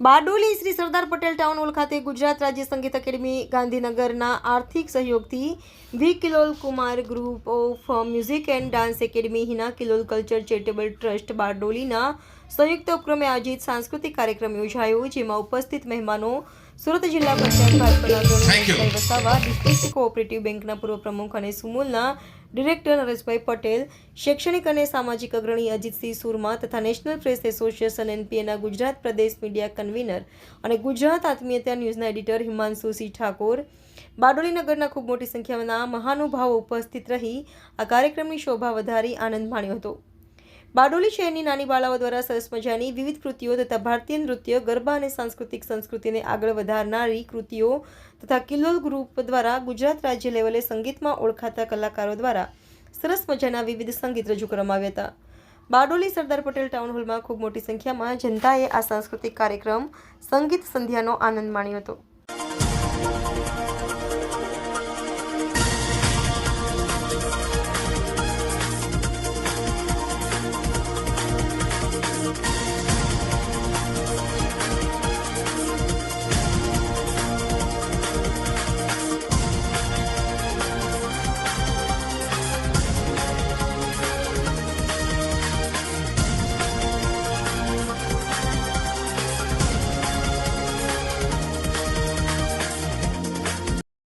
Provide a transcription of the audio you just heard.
Bardoli Shri Sardar Patel town hall ખાતે ગુજરાત રાજ્ય સંગીત એકેડમી ગાંધીનગરના આર્થિક સહયોગથી V Kilol Kumar group of music and dance academy Hina Kilol culture charitable trust બારડોલીના સંયુક્ત ઉપક્રમે આયોજિત સાંસ્કૃતિક કાર્યક્રમ યોજાયો, જેમાં ઉપસ્થિત મહેમાનો સુરત જિલ્લા પંચાયત ભાજપના વસાવા ડિસ્ટ્રિક્ટ કોઓપરેટિવ બેંકના પૂર્વ પ્રમુખ અને સુમુલના ડિરેક્ટર નરેશભાઈ પટેલ શૈક્ષણિક અને સામાજિક અગ્રણી અજીતસિંહ સુરમા તથા નેશનલ પ્રેસ એસોસિએશન એનપીએના ગુજરાત પ્રદેશ મીડિયા કન્વીનર અને ગુજરાત આત્મીયતા ન્યૂઝના એડિટર હિમાંશુસિંહ ઠાકોર. બારડોલી નગરના ખૂબ મોટી સંખ્યામાં મહાનુભાવો ઉપસ્થિત રહી આ કાર્યક્રમની શોભા વધારી આનંદ માણ્યો હતો. બારડોલી શહેરની નાની બાળાઓ દ્વારા સરસ મજાની વિવિધ કૃતિઓ તથા ભારતીય નૃત્ય, ગરબા અને સાંસ્કૃતિક સંસ્કૃતિને આગળ વધારનારી કૃતિઓ તથા કિલ્લોલ ગ્રુપ દ્વારા ગુજરાત રાજ્ય લેવલે સંગીતમાં ઓળખાતા કલાકારો દ્વારા સરસ મજાના વિવિધ સંગીત રજૂ કરવામાં આવ્યા હતા. બારડોલી સરદાર પટેલ ટાઉન હોલમાં ખૂબ મોટી સંખ્યામાં જનતાએ આ સાંસ્કૃતિક કાર્યક્રમ સંગીત સંધ્યાનો આનંદ માણ્યો હતો.